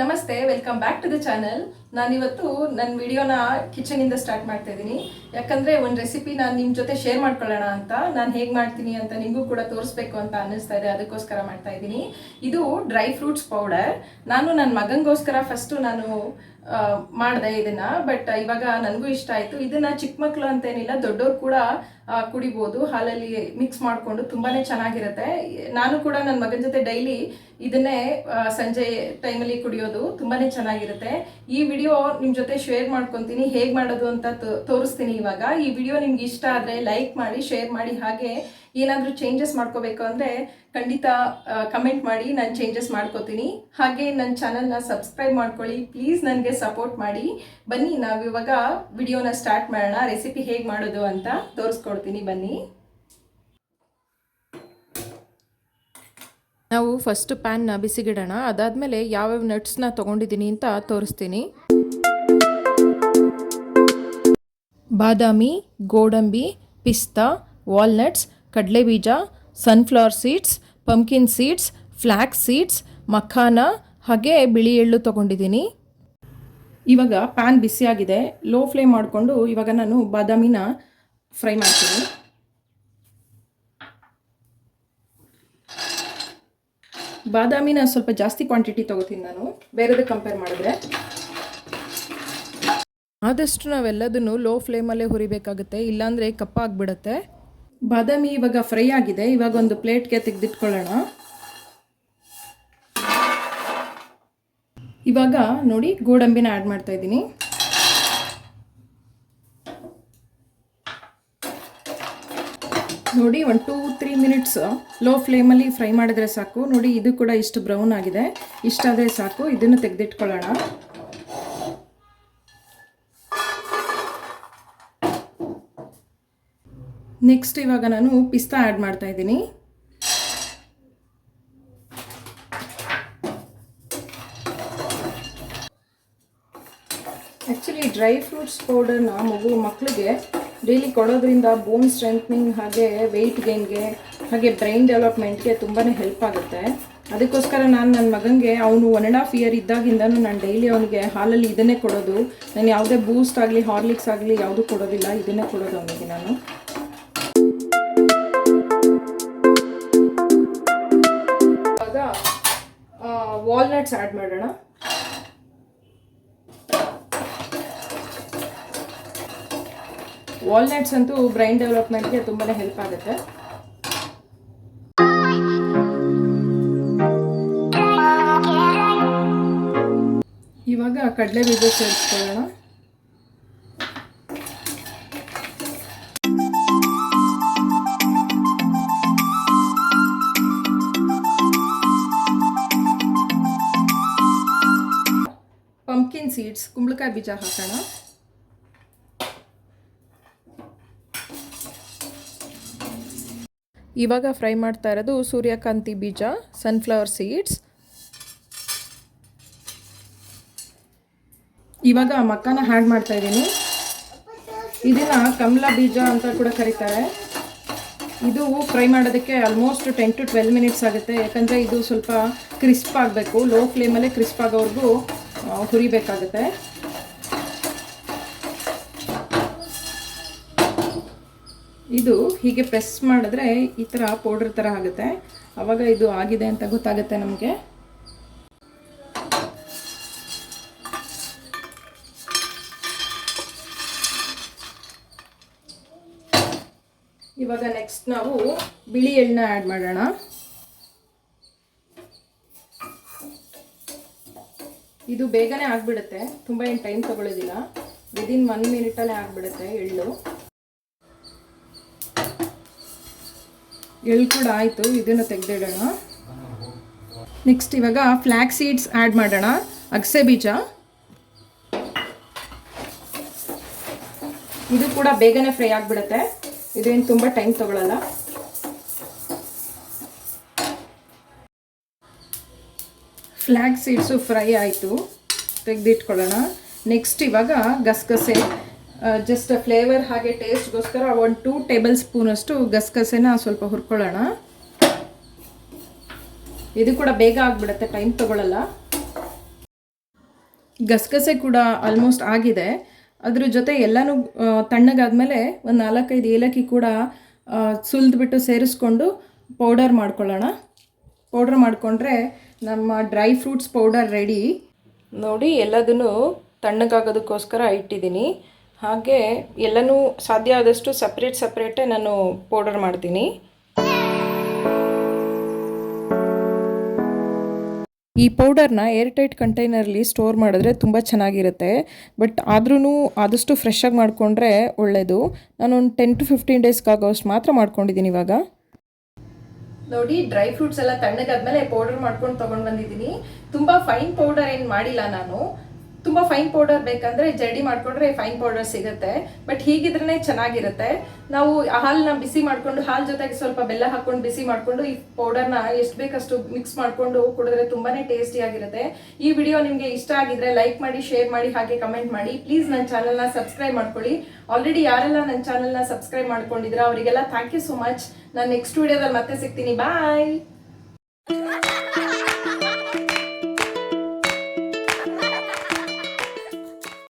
ನಮಸ್ತೆ welcome back to the channel ನಾನಿವತ್ತು ನನ್ನ ವಿಡಿಯೋನ ಕಿಚನಿಂದ ಸ್ಟಾರ್ಟ್ ಮಾಡ್ತಾ ಇದ್ದೀನಿ ಯಾಕಂದ್ರೆ ಒಂದು ರೆಸಿಪಿ ನಾನು ನಿಮ್ಮ ಜೊತೆ ಶೇರ್ ಮಾಡ್ಕೊಳ್ಳೋಣ ಅಂತ. ನಾನು ಹೇಗೆ ಮಾಡ್ತೀನಿ ಅಂತ ನಿಮಗೂ ಕೂಡ ತೋರಿಸ್ಬೇಕು ಅಂತ ಅನ್ನಿಸ್ತಾ ಇದೆ, ಅದಕ್ಕೋಸ್ಕರ ಮಾಡ್ತಾ ಇದ್ದೀನಿ ಇದು ಡ್ರೈ ಫ್ರೂಟ್ಸ್ ಪೌಡರ್ ನಾನು ನನ್ನ ಮಗನಿಗೋಸ್ಕರ ಫಸ್ಟು ನಾನು ಮಾಡಿದೆ ಇದನ್ನ. ಬಟ್ ಇವಾಗ ನನಗೂ ಇಷ್ಟ ಆಯಿತು. ಇದನ್ನ ಚಿಕ್ಕ ಮಕ್ಕಳು ಅಂತೇನಿಲ್ಲ, ದೊಡ್ಡವ್ರು ಕೂಡ ಕುಡಿಬೋದು. ಹಾಲಲ್ಲಿ ಮಿಕ್ಸ್ ಮಾಡಿಕೊಂಡು ತುಂಬಾನೇ ಚೆನ್ನಾಗಿರುತ್ತೆ. ನಾನು ಕೂಡ ನನ್ನ ಮಗನ ಜೊತೆ ಡೈಲಿ ಇದನ್ನೇ ಸಂಜೆ ಟೈಮಲ್ಲಿ ಕುಡಿಯೋದು ತುಂಬಾನೇ ಚೆನ್ನಾಗಿರುತ್ತೆ. ಈ ವಿಡಿಯೋ ನಿಮ್ಮ ಜೊತೆ ಶೇರ್ ಮಾಡ್ಕೊತೀನಿ. ಹೇಗೆ ಮಾಡೋದು ಅಂತ ತೋರಿಸ್ತೀನಿ ಇವಾಗ. ಈ ವಿಡಿಯೋ ನಿಮ್ಗೆ ಇಷ್ಟ ಆದರೆ ಲೈಕ್ ಮಾಡಿ ಶೇರ್ ಮಾಡಿ. ಹಾಗೆ ಏನಾದರೂ ಚೇಂಜಸ್ ಮಾಡ್ಕೋಬೇಕು ಅಂದರೆ ಖಂಡಿತ ಕಮೆಂಟ್ ಮಾಡಿ, ನಾನು ಚೇಂಜಸ್ ಮಾಡ್ಕೋತೀನಿ. ಹಾಗೆ ನನ್ನ ಚಾನಲ್ನ ಸಬ್ಸ್ಕ್ರೈಬ್ ಮಾಡ್ಕೊಳ್ಳಿ. ಪ್ಲೀಸ್ ನನಗೆ ಸಪೋರ್ಟ್ ಮಾಡಿ. ಬನ್ನಿ, ನಾವು ಇವಾಗ ವಿಡಿಯೋನ ಸ್ಟಾರ್ಟ್ ಮಾಡೋಣ. ರೆಸಿಪಿ ಹೇಗೆ ಮಾಡೋದು ಅಂತ ತೋರಿಸ್ಕೊಡ್ತೀನಿ. ಬನ್ನಿ. ನಾವು ಫಸ್ಟ್ ಪ್ಯಾನ್ನ ಬಿಸಿಗಿಡೋಣ. ಅದಾದಮೇಲೆ ಯಾವ್ಯಾವ ನಟ್ಸ್ನ ತೊಗೊಂಡಿದ್ದೀನಿ ಅಂತ ತೋರಿಸ್ತೀನಿ. ಬಾದಾಮಿ, ಗೋಡಂಬಿ, ಪಿಸ್ತಾ walnuts ಕಡಲೆಬೀಜ sunflower seeds pumpkin seeds flax seeds makhana, ಹಾಗೆ ಬಿಳಿ ಎಳ್ಳು ತೊಗೊಂಡಿದ್ದೀನಿ. ಇವಾಗ ಪ್ಯಾನ್ ಬಿಸಿಯಾಗಿದೆ ಲೋ ಫ್ಲೇಮ್ ಮಾಡಿಕೊಂಡು ಇವಾಗ ನಾನು ಬಾದಾಮಿನ ಫ್ರೈ ಮಾಡ್ತೀನಿ. ಬಾದಾಮಿನ ಸ್ವಲ್ಪ ಜಾಸ್ತಿ ಕ್ವಾಂಟಿಟಿ ತೊಗೋತೀನಿ ನಾನು. ಬೇರೆದಕ್ಕೆ ಕಂಪೇರ್ ಮಾಡಿದ್ರೆ. ಆದಷ್ಟು ನಾವೆಲ್ಲದನ್ನು ಲೋ ಫ್ಲೇಮಲ್ಲೇ ಹುರಿಬೇಕಾಗುತ್ತೆ. ಇಲ್ಲಾಂದರೆ ಕಪ್ಪಾಗ್ಬಿಡುತ್ತೆ. ಬಾದಾಮಿ ಇವಾಗ ಫ್ರೈ ಆಗಿದೆ. ಇವಾಗ ಒಂದು ಪ್ಲೇಟ್ಗೆ ತೆಗೆದಿಟ್ಕೊಳ್ಳೋಣ. ಇವಾಗ ನೋಡಿ ಗೋಡಂಬಿನ ಆ್ಯಡ್ ಮಾಡ್ತಾ ಇದ್ದೀನಿ. ನೋಡಿ ಒಂದು ಟೂ ತ್ರೀ ಮಿನಿಟ್ಸ್ ಲೋ ಫ್ಲೇಮಲ್ಲಿ ಫ್ರೈ ಮಾಡಿದ್ರೆ ಸಾಕು. ನೋಡಿ ಇದು ಕೂಡ ಇಷ್ಟು ಬ್ರೌನ್ ಆಗಿದೆ. ಇಷ್ಟಾದರೆ ಸಾಕು. ಇದನ್ನು ತೆಗೆದಿಟ್ಕೊಳ್ಳೋಣ. ನೆಕ್ಸ್ಟ್ ಇವಾಗ ನಾನು ಪಿಸ್ತಾ ಆ್ಯಡ್ ಮಾಡ್ತಾ ಇದ್ದೀನಿ. ಆ್ಯಕ್ಚುಲಿ ಡ್ರೈ ಫ್ರೂಟ್ಸ್ ಪೌಡರ್ನ ಮಗು ಮಕ್ಕಳಿಗೆ ಡೈಲಿ ಕೊಡೋದ್ರಿಂದ ಬೋನ್ ಸ್ಟ್ರೆಂತ್ನಿಂಗ್ ಹಾಗೆ ವೆಯ್ಟ್ ಗೇನ್ಗೆ ಹಾಗೆ ಬ್ರೈನ್ ಡೆವಲಪ್ಮೆಂಟ್ಗೆ ತುಂಬಾ ಹೆಲ್ಪ್ ಆಗುತ್ತೆ. ಅದಕ್ಕೋಸ್ಕರ ನಾನು ನನ್ನ ಮಗನಿಗೆ ಅವನು ಒನ್ ಆ್ಯಂಡ್ ಹಾಫ್ ಇಯರ್ ಇದ್ದಾಗಿಂದನೂ ನಾನು ಡೈಲಿ ಅವನಿಗೆ ಹಾಲಲ್ಲಿ ಇದನ್ನೇ ಕೊಡೋದು. ನಾನು ಯಾವುದೇ ಬೂಸ್ಟ್ ಆಗಲಿ ಹಾರ್ಲಿಕ್ಸ್ ಆಗಲಿ ಯಾವುದೂ ಕೊಡೋದಿಲ್ಲ, ಇದನ್ನೇ ಕೊಡೋದು ಅವನಿಗೆ ನಾನು. ವಾಲ್ನಟ್ಸ್ ಆ್ಯಡ್ ಮಾಡೋಣ. ವಾಲ್ನಟ್ಸ್ ಅಂತೂ ಬ್ರೈನ್ ಡೆವಲಪ್ಮೆಂಟ್ಗೆ ತುಂಬಾ ಹೆಲ್ಪ್ ಆಗುತ್ತೆ. ಇವಾಗ ಕಡಲೆ ಬೀಜ ಸೇರಿಸ್ಕೊಳ್ಳೋಣ. ಪಂಪ್ಕಿನ್ ಸೀಡ್ಸ್ ಕುಂಬಳಕಾಯಿ ಬೀಜ ಹಾಕೋಣ. ಇವಾಗ ಫ್ರೈ ಮಾಡ್ತಾ ಇರೋದು ಸೂರ್ಯಕಾಂತಿ ಬೀಜ ಸನ್ಫ್ಲವರ್ ಸೀಡ್ಸ್ ಇವಾಗ ಮಕ್ಕನ ಹ್ಯಾಡ್ ಮಾಡ್ತಾ ಇದ್ದೀನಿ. ಇದನ್ನ ಕಮಲ ಬೀಜ ಅಂತ ಕೂಡ ಕರೀತಾರೆ. ಇದು ಫ್ರೈ ಮಾಡೋದಕ್ಕೆ almost ten to twelve minutes ಆಗುತ್ತೆ. ಯಾಕಂದರೆ ಇದು ಸ್ವಲ್ಪ ಕ್ರಿಸ್ಪ್ ಆಗಬೇಕು ಲೋ ಫ್ಲೇಮಲ್ಲೇ ಕ್ರಿಸ್ಪ್ ಆಗೋವರೆಗೂ ಹುರಿಬೇಕಾಗುತ್ತೆ. ಇದು ಹೀಗೆ ಪ್ರೆಸ್ ಮಾಡಿದ್ರೆ ಈ ಥರ ಪೌಡ್ರ್ ಥರ ಆಗುತ್ತೆ. ಆವಾಗ ಇದು ಆಗಿದೆ ಅಂತ ಗೊತ್ತಾಗುತ್ತೆ ನಮಗೆ. ಇವಾಗ ನೆಕ್ಸ್ಟ್ ನಾವು ಬಿಳಿ ಎಳ್ಳನ್ನ ಆ್ಯಡ್ ಮಾಡೋಣ. ಇದು ಬೇಗನೆ ಆಗಿಬಿಡುತ್ತೆ. ತುಂಬ ಏನು ಟೈಮ್ ತಗೊಳ್ಳೋದಿಲ್ಲ. ವಿದಿನ್ ಒನ್ ಮಿನಿಟಲ್ಲೇ ಆಗಿಬಿಡುತ್ತೆ ಎಳ್ಳು. ಎಳ್ಳು ಕೂಡ ಆಯಿತು. ಇದನ್ನು ತೆಗೆದಿಡೋಣ. ನೆಕ್ಸ್ಟ್ ಇವಾಗ ಫ್ಲ್ಯಾಕ್ ಸೀಡ್ಸ್ ಆ್ಯಡ್ ಮಾಡೋಣ. ಅಗಸೆ ಬೀಜ. ಇದು ಕೂಡ ಬೇಗನೆ ಫ್ರೈ ಆಗಿಬಿಡುತ್ತೆ. ಇದೇನು ತುಂಬ ಟೈಮ್ ತಗೊಳ್ಳಲ್ಲ ಫ್ಲ್ಯಾಗ್ ಸೀಡ್ಸು ಫ್ರೈ ಆಯಿತು. ತೆಗೆದಿಟ್ಕೊಳ್ಳೋಣ. ನೆಕ್ಸ್ಟ್ ಇವಾಗ ಗಸಗಸೆ ಜಸ್ಟ್ ಫ್ಲೇವರ್ ಹಾಗೆ ಟೇಸ್ಟ್ಗೋಸ್ಕರ ಒಂದು ಟೂ ಟೇಬಲ್ ಸ್ಪೂನಷ್ಟು ಗಸಗಸೆನ ಸ್ವಲ್ಪ ಹುರ್ಕೊಳ್ಳೋಣ. ಇದು ಕೂಡ ಬೇಗ ಆಗಿಬಿಡುತ್ತೆ ಟೈಮ್ ತಗೊಳ್ಳಲ್ಲ ಗಸಗಸೆ ಕೂಡ ಆಲ್ಮೋಸ್ಟ್ ಆಗಿದೆ. ಅದ್ರ ಜೊತೆ ಎಲ್ಲನೂ ತಣ್ಣಗಾದ್ಮೇಲೆ ಒಂದು ನಾಲ್ಕೈದು ಏಲಕ್ಕಿ ಕೂಡ ಸುಲಿದ್ಬಿಟ್ಟು ಸೇರಿಸ್ಕೊಂಡು ಪೌಡರ್ ಮಾಡ್ಕೊಳ್ಳೋಣ. ಪೌಡರ್ ಮಾಡಿಕೊಂಡ್ರೆ ನಮ್ಮ ಡ್ರೈ ಫ್ರೂಟ್ಸ್ ಪೌಡರ್ ರೆಡಿ. ನೋಡಿ ಎಲ್ಲದನ್ನು ತಣ್ಣಗಾಗೋದಕ್ಕೋಸ್ಕರ ಇಟ್ಟಿದ್ದೀನಿ. ಹಾಗೆ ಎಲ್ಲನೂ ಸಾಧ್ಯ ಆದಷ್ಟು ಸಪ್ರೇಟ್ ಸಪ್ರೇಟೇ ನಾನು ಪೌಡರ್ ಮಾಡ್ತೀನಿ. ಈ ಪೌಡರ್ನ ಏರ್ ಟೈಟ್ ಕಂಟೈನರ್ಲಿ ಸ್ಟೋರ್ ಮಾಡಿದ್ರೆ ತುಂಬ ಚೆನ್ನಾಗಿರುತ್ತೆ. ಬಟ್ ಆದ್ರೂ ಆದಷ್ಟು ಫ್ರೆಶಾಗಿ ಮಾಡಿಕೊಂಡ್ರೆ ಒಳ್ಳೆಯದು ನಾನು ಒಂದು ಟೆನ್ ಟು ಫಿಫ್ಟೀನ್ ಡೇಸ್ಗಾಗೋಷ್ಟು ಮಾತ್ರ ಮಾಡ್ಕೊಂಡಿದ್ದೀನಿ ಇವಾಗ. ನೋಡಿ ಡ್ರೈ ಫ್ರೂಟ್ಸ್ ಎಲ್ಲ ತಣ್ಣಗಾದ್ಮೇಲೆ ಪೌಡರ್ ಮಾಡ್ಕೊಂಡು ತಗೊಂಡ್ ಬಂದಿದ್ದೀನಿ. ತುಂಬಾ ಫೈನ್ ಪೌಡರ್ ಏನ್ ಮಾಡಿಲ್ಲ ನಾನು. ತುಂಬಾ ಫೈನ್ ಪೌಡರ್ ಬೇಕಂದ್ರೆ ಜಡಿ ಮಾಡ್ಕೊಂಡ್ರೆ ಫೈನ್ ಪೌಡರ್ ಸಿಗುತ್ತೆ. ಬಟ್ ಹೀಗಿದ್ರೇನೆ ಚೆನ್ನಾಗಿರುತ್ತೆ. ನಾವು ಹಾಲನ್ನ ಬಿಸಿ ಮಾಡ್ಕೊಂಡು, ಹಾಲ್ ಜೊತೆಗೆ ಸ್ವಲ್ಪ ಬೆಲ್ಲ ಹಾಕೊಂಡು ಬಿಸಿ ಮಾಡ್ಕೊಂಡು ಈ ಪೌಡರ್ನ ಎಷ್ಟು ಬೇಕಷ್ಟು ಮಿಕ್ಸ್ ಮಾಡ್ಕೊಂಡು ಕುಡಿದ್ರೆ ತುಂಬಾನೇ ಟೇಸ್ಟಿ ಆಗಿರುತ್ತೆ. ಈ ವಿಡಿಯೋ ನಿಮ್ಗೆ ಇಷ್ಟ ಆಗಿದ್ರೆ ಲೈಕ್ ಮಾಡಿ ಶೇರ್ ಮಾಡಿ, ಹಾಗೆ ಕಮೆಂಟ್ ಮಾಡಿ. ಪ್ಲೀಸ್ ನನ್ನ ಚಾನಲ್ನ ಸಬ್ಸ್ಕ್ರೈಬ್ ಮಾಡ್ಕೊಳ್ಳಿ. ಆಲ್ರೆಡಿ ಯಾರೆಲ್ಲ ನನ್ನ ಚಾನಲ್ನ ಸಬ್ಸ್ಕ್ರೈಬ್ ಮಾಡ್ಕೊಂಡಿದ್ರ, ಅವರಿಗೆಲ್ಲ ಥ್ಯಾಂಕ್ ಯು ಸೊ ಮಚ್ ನಾನು ನೆಕ್ಸ್ಟ್ ವಿಡಿಯೋದಲ್ಲಿ ಮತ್ತೆ ಸಿಗ್ತೀನಿ. ಬಾಯ್